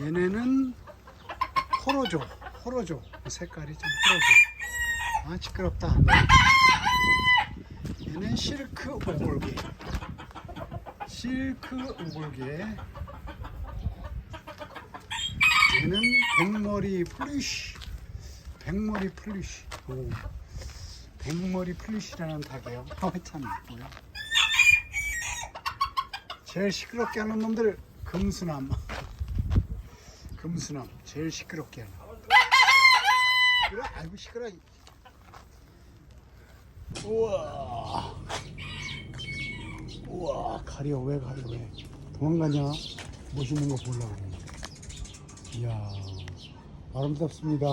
얘네는 호로조, 호로조. 색깔이 좀 호로조. 아 시끄럽다. 얘는 실크 오골개. 실크 오골개. 얘는 백머리 플리쉬. 백머리 플리쉬. 오. 백머리 플리쉬라는 닭이에요. 아, 참 이뻐요. 제일 시끄럽게 하는 놈들 금수남. 금수남 제일 시끄럽게 하는. 그래, 아이고 시끄러. 우와. 우와, 가려 왜 가려 왜? 도망가냐? 멋있는 거 보려고. 이야, 아름답습니다.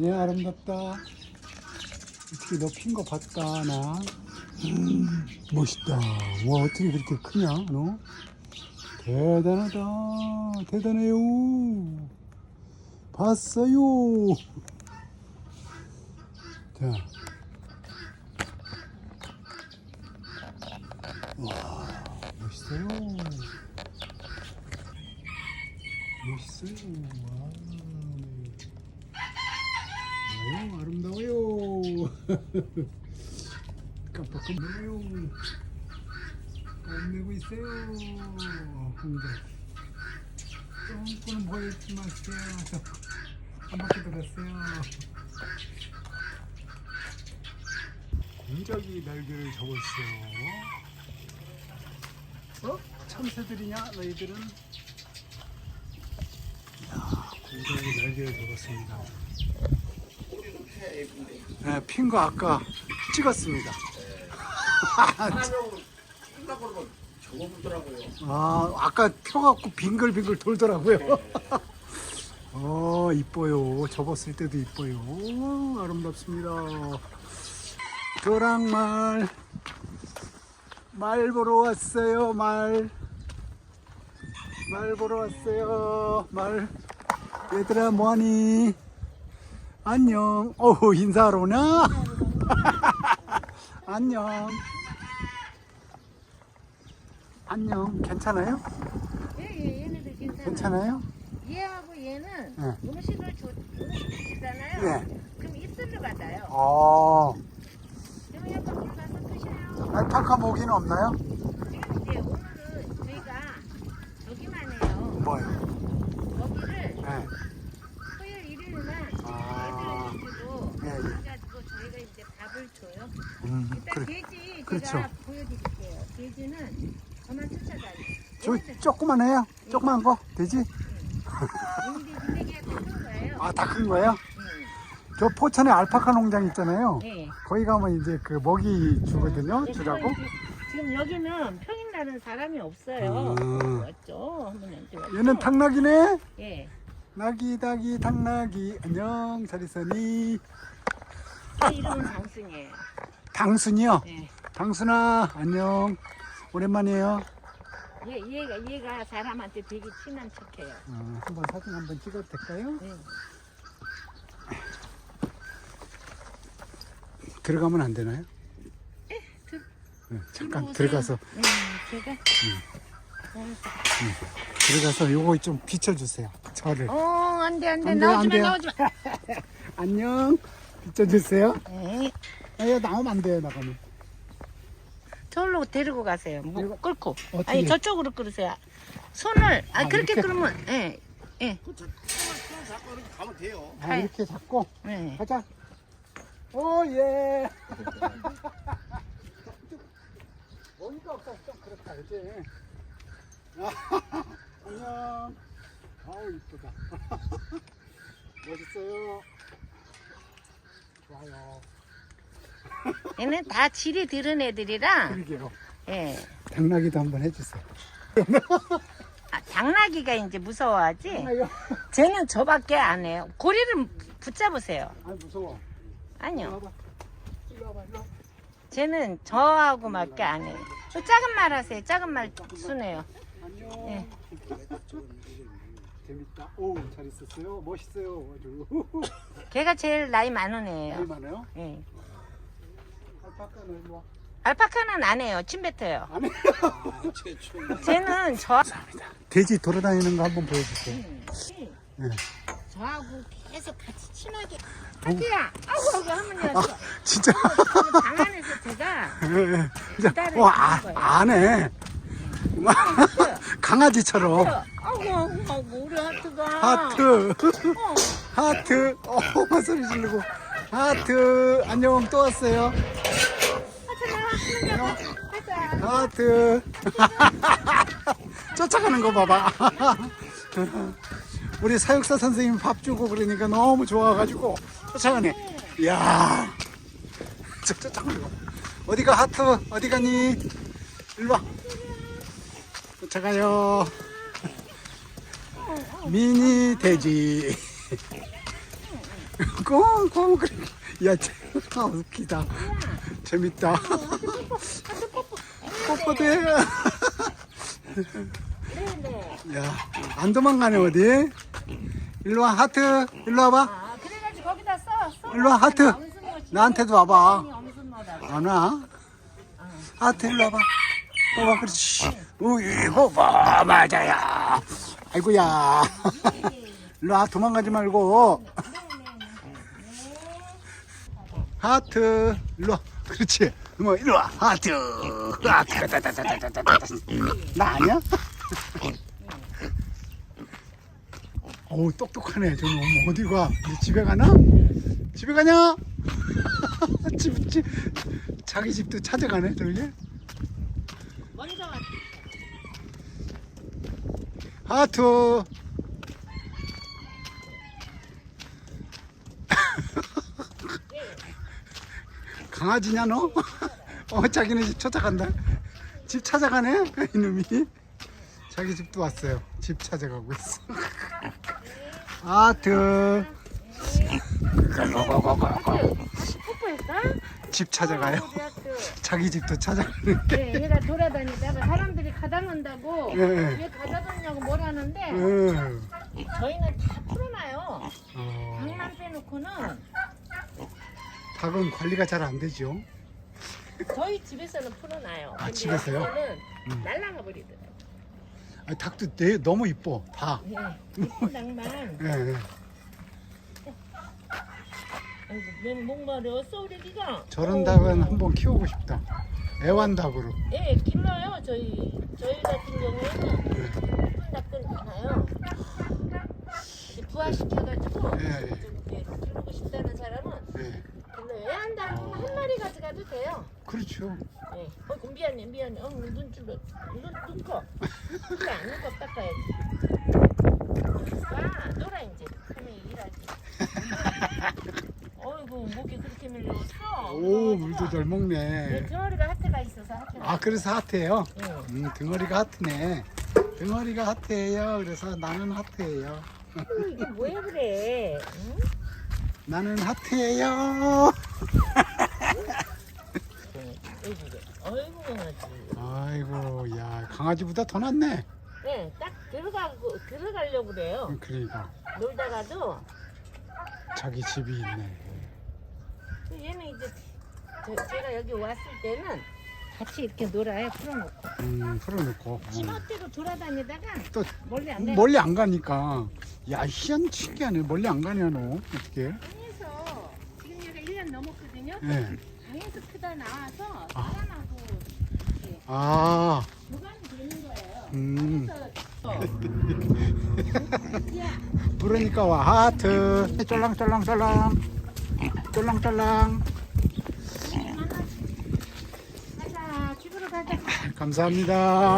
예, 아름답다. 어떻게 너 핀 거 봤다, 나? 음, 멋있다. 와, 어떻게 그렇게 크냐, 너? 대단하다. 대단해요. 봤어요. 자. 와, 멋있어요. 멋있어요. 와. 아유, 아름다워요. 깜빡깜빡해요. 뽐내고 있어요. 한데 조금은 보여주지 마세요. 한 바퀴 돌았어요. 공작이 날개를 접었어요. 어? 참새들이냐 너희들은? 이야, 공작이 날개를 접었습니다. 네, 핀거 아까 찍었습니다. 끝나고 그러면 적어보더라고요. 아, 아까 펴갖고 빙글빙글 돌더라고요. 어, 이뻐요. 접었을 때도 이뻐요. 오, 아름답습니다. 도랑말. 말 보러 왔어요, 말. 말 보러 왔어요, 말. 얘들아, 뭐하니? 안녕. 어우, 인사하러 오나? 안녕. 안녕. 괜찮아요? 예, 예, 얘네들 괜찮아요. 괜찮아요? 얘하고 얘는 네. 음식을 줘, 음식을 주잖아요. 네. 그럼 입술로 받아요. 어, 그럼 약간 물 가서 드셔요. 알파카 모기는 없나요? 지금 이제 오늘은 저희가 저기만 해요. 뭐요? 거기를 네. 토요일 일요일만 아. 애들 주고 예, 예. 해가지고 저희가 이제 밥을 줘요. 음, 일단 그래. 돼지 그렇죠. 제가 보여드릴게요. 돼지는 저 조그만 해요? 조그만 거? 되지? 얘네들 분위기가 다큰 거예요. 아, 다 큰 거예요? 네. 저 포천에 알파카 농장 있잖아요. 네. 거기 가면 이제 그 먹이 주거든요. 네, 주라고. 그거 이제 지금 여기는 평일 날은 사람이 없어요. 음. 왔죠? 한번 왔죠? 얘는 탕락이네? 예. 낙이, 닭이, 탕락이. 안녕, 잘 있었니? 제 이름은 장순이에요. 당순이요? 예. 당순아, 안녕. 오랜만이에요. 얘, 얘가, 얘가 사람한테 되게 친한 척해요. 어, 한번 사진 한번 찍어도 될까요? 예. 들어가면 안 되나요? 들- 네, 잠깐 들어오세요. 들어가서 음, 제가. 들어가서 요거 좀 비춰주세요. 저를. 어, 안 돼, 안 돼. 안 돼, 나오지 안 마, 돼요. 나오지 마. 안녕. 비춰주세요. 예. 아, 나오면 안 돼요, 나가면. 저로 데리고 가세요. 뭐. 어떻게? 아니, 저쪽으로 끌으세요. 손을, 아, 아, 그렇게 이렇게? 끌으면, 예. 예. 그 저, 그만 잡고 이렇게 가면 돼요. 아, 네. 이렇게 잡고 예. 가자. 오 예. 머리가 없어 좀 그렇다 그지. 안녕. 아우 이쁘다. 멋있어요. 좋아요. 얘는 다 질이 들은 애들이라, 그러게요. 예. 당나귀도 한번 해주세요. 아, 당나귀가 이제 무서워하지? 아유, 쟤는 저밖에 안 해요. 고리를 붙잡으세요. 아 무서워. 일로 아니요. 와봐. 일로 와봐. 일로 와봐. 쟤는 저하고밖에 안 해요. 저 작은 말 하세요. 작은 말 순해요. 안녕. 예. 재밌다. 오, 잘 있었어요. 멋있어요. 아주. 걔가 제일 나이 많은 나이 애예요. 많아요? 예. 알파카는 일로 와. 알파카는 안 해요. 침 뱉어요. 안 해요. 쟤는 저 돼지 돌아다니는 거 한번 보여주세요. 네. 저하고 계속 같이 친하게. 하트야, 아우 아우 할머니가 저- 진짜. 그방 안에서 제가 예, 진짜. 기다리고 와, 아, 거예요. 안 해. 강아지처럼. 아우 아우 아우 우리 하트가 하트. 어, 하트. 어, 막 소리 지르고. 하트. 안녕, 또 왔어요. 하트. 쫓아가는 거 봐봐. 우리 사육사 선생님 밥 주고 그러니까 너무 좋아가지고 쫓아가네. 이야. 저- 쫓아가는 거. 어디가 하트? 어디 가니? 일로 와. 쫓아가요. 미니 돼지. 꽁꽁 그래. 야, 웃기다. 재밌다. 뽀뽀대. 네네 야, 안 도망가네, 어디? 일로 와, 하트. 일로 와봐. 아 그래가지고 거기다 써 써. 일로 와, 하트. 나한테도 와봐. 안 와? 하트, 일로 와봐. 봐봐, 그렇지. 우이고, 봐, 맞아요. 아이고야. 일로 와, 도망가지 말고. 하트. 일로 와. 그렇지. 뭐, 일로 와. 하트. 하트. 따다다다다다다다. 나 아니야? 어우, 똑똑하네. 저놈 어디 가? 집에 가나? 집에 가냐? 집, 집, 자기 집도 찾아가네, 왔 하트. 강아지냐 너? 어 자기네 집 찾아간다. 집 찾아가네 이놈이. 자기 집도 왔어요. 집 찾아가고 있어. 뽀뽀했어? 집 찾아가요. 자기 집도 찾아가는. 네, 얘가 돌아다니다가 사람들이 가다 놓는다고 예. 왜 가다 놓냐고 뭐라는데 응. 저희는 다 풀어놔요. 어, 방만 빼놓고는 닭은 관리가 잘 안 되죠. 저희 집에서는 풀어놔요. 아, 근데 집에서요? 음. 날라가 버리더라고요. 아, 닭도 내, 너무 이뻐. 다. 네, 예쁜 닭만. 예, 예. 아이고, 내 목마르었어 우리 기가. 저런 닭은 한번 키우고 싶다. 애완닭으로. 예, 길러요 저희. 저희 같은 경우에는 예쁜 닭들 많아요. 이제 부화시켜가지고 예, 예. 좀 이렇게 키우고 싶다는 사람은 예. 한 마리 가져가도 돼요. 그렇죠. 예. 어, 미안해, 미안해. 어, 눈 줄러. 눈, 눈 커. 그래, 안 눈꺼 닦아야지. 아, 놀아, 이제. 그러면 일하지. 어이구, 목이 그렇게 밀려서. 오, 물도 잘 네, 먹네. 등어리가 하트가 있어서 하트가. 아, 그래서 하트예요? 예. 음, 등어리가 하트네. 등어리가 하트예요. 그래서 나는 하트예요. 아이고, 이게 왜 그래? 응? 나는 하트예요. 강아지. 아이고, 야, 강아지보다 더 낫네. 네, 딱 들어가고, 들어가려고 그래요. 그러니까 놀다가도. 자기 집이 있네. 그 얘는 이제 저, 제가 여기 왔을 때는 같이 이렇게 놀아요 풀어놓고 음, 풀어놓고. 음. 지멋대로 돌아다니다가 또 멀리 안 멀리 안 가니까. 야, 희한 신기하네. 멀리 안 가냐, 너. 어떻게? 방에서 지금 얘가 1년 넘었거든요 예. 방에서 크다 나와서 아. 사람하고 이렇게 아, 무관이 되는 거예요 음. 그래서 야 부르니까 와 하트 쫄랑쫄랑쫄랑 쫄랑쫄랑 가자 집으로 가자 감사합니다